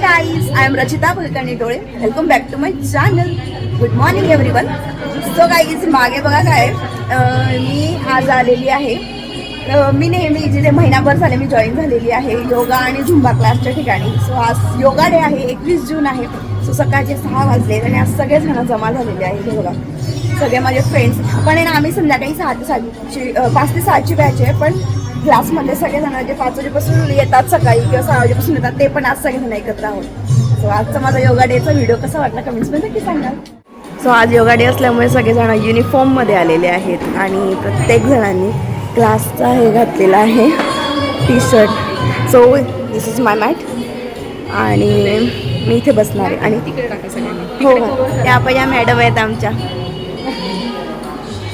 Guys I am Rachita Kulkarni डोळे welcome back to my channel good morning everyone so guys मागे बघा काय मी आज आलेली आहे. मी नेहमी जिथे महिनाभर झाले मी जॉईन झालेली आहे योगा आणि झुंबा क्लासच्या ठिकाणी. सो आज योगा डे आहे एकवीस जून आहे. सो सकाळचे सहा वाजले आणि आज सगळेजण जमा झालेले आहेत योगा बघा. सगळे माझे फ्रेंड्स पण आहे ना आम्ही संध्याकाळी सहा ते सातची पाच ते सहाची बॅच आहे पण क्लासमध्ये सगळेजण जे पाच वाजेपासून येतात सकाळी किंवा सहा वाजेपासून येतात ते पण आज सगळेजण एकत्र आहोत. सो आजचा माझा योगा डेचा व्हिडिओ कसा वाटला कमेंट्समध्ये नक्की सांगा. सो आज योगा डे असल्यामुळे सगळेजण युनिफॉर्ममध्ये आलेले आहेत आणि प्रत्येक जणांनी क्लासचा हे घातलेला आहे T shirt so this is my mat आणि मी इथे बसणार आहे. आणि तिकडे हो हो. त्या पहिल्या मॅडम आहेत आमच्या.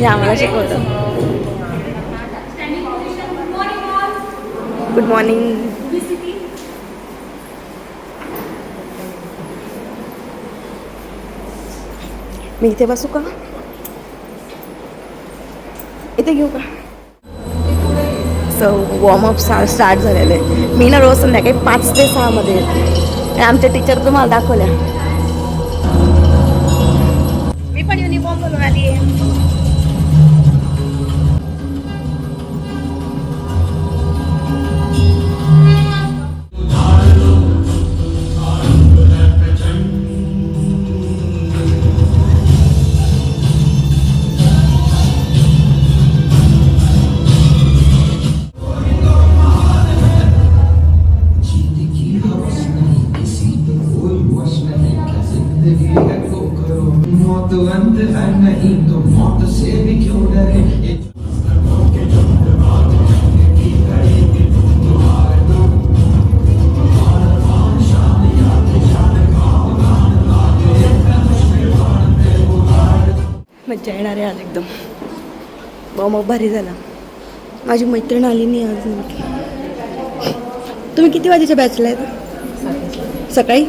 या आम्हाला शिकवतं. गुड मॉर्निंग मी इथे बसू का इथे घेऊ का सो वॉर्मअप स्टार्ट झालेलं आहे मी ना रोज संध्याकाळी पाच ते सहामध्ये येते आमच्या टीचर तुम्हाला दाखवल्या मी पण युनिफॉर्म बनवून आली आहे है नहीं तो मौत से भी मज्जा येणार आहे आज एकदम. बॉ मग भारी झाला. माझी मैत्रीण आली नाही आज तुम्ही किती वाजेच्या बॅचला आहेत सकाळी?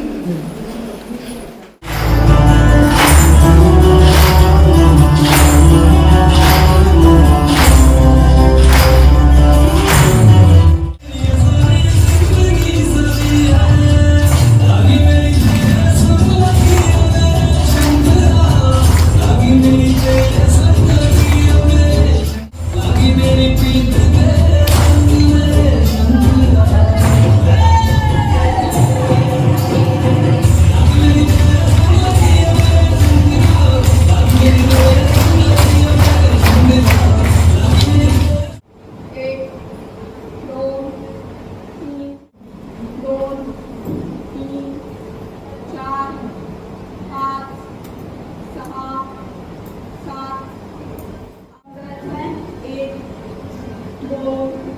into the Thank you.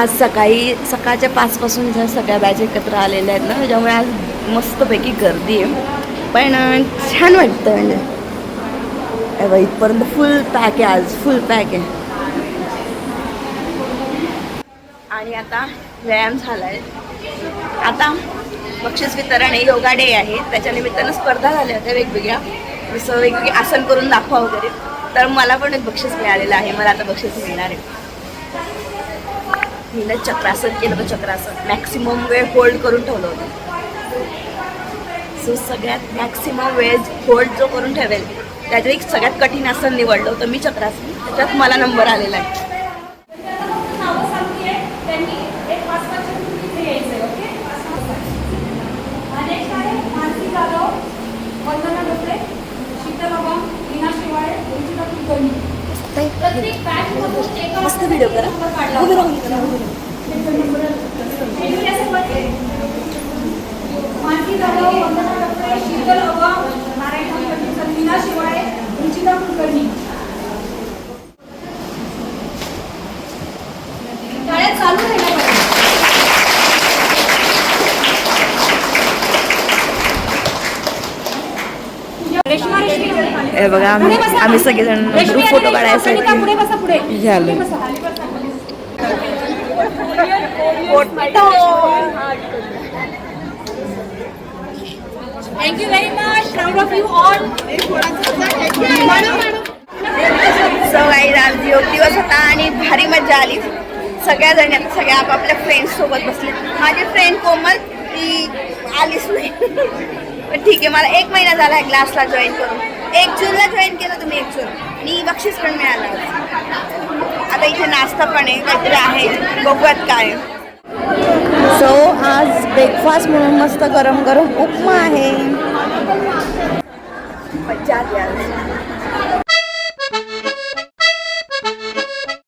आज सकाळी सकाळच्या पाचपासून जर सगळ्या बॅच एकत्र आलेल्या आहेत ना त्याच्यामुळे आज मस्तपैकी गर्दी आहे. पण छान वाटतं म्हणजे. हे इथपर्यंत फुल पॅक आहे आज फुल पॅक आहे. आणि आता व्यायाम झाला आहे आता बक्षीस वितरण आहे योगा डे आहे. त्याच्या निमित्तानं स्पर्धा झाल्या होत्या वेगवेगळ्या. जसं वेगवेगळे आसन करून दाखवा वगैरे. तर मला पण एक बक्षीस मिळालेलं आहे. मला आता बक्षीस मिळणार आहे. मी ना चक्रासन केलं होतं चक्रासन. मॅक्सिमम वेळ होल्ड करून ठेवलं होतं. सो सगळ्यात मॅक्सिमम वेळ होल्ड जो करून ठेवेल त्याच्यात एक सगळ्यात कठीण आसन निवडलं होतं मी चक्रासन. त्याच्यात मला नंबर आलेला आहे. मस्त व्हिडिओ करा. हे बघा आम्ही आम्ही सगळेजण फोटो पुढे काढायसाठी बसा पुढे झालं. Thank you very much proud of you all so guys आज योग दिवस होता आणि भारी मजा आली. सगळ्या जणी आता सगळ्या आपापल्या फ्रेंड्स सोबत बसले माझी फ्रेंड कोमल ती आलीच नाही. पण ठीक आहे मला एक महिना झाला आहे क्लासला जॉईन करून. एक जूनला जॉईन केलं तुम्ही एक जून. आणि बक्षीस पण मिळालं. आता इथे नाश्ता पण आहे काहीतरी आहे. बघूयात काय. सो आज ब्रेकफास्ट म्हणून मस्त गरम गरम उपमा आहे.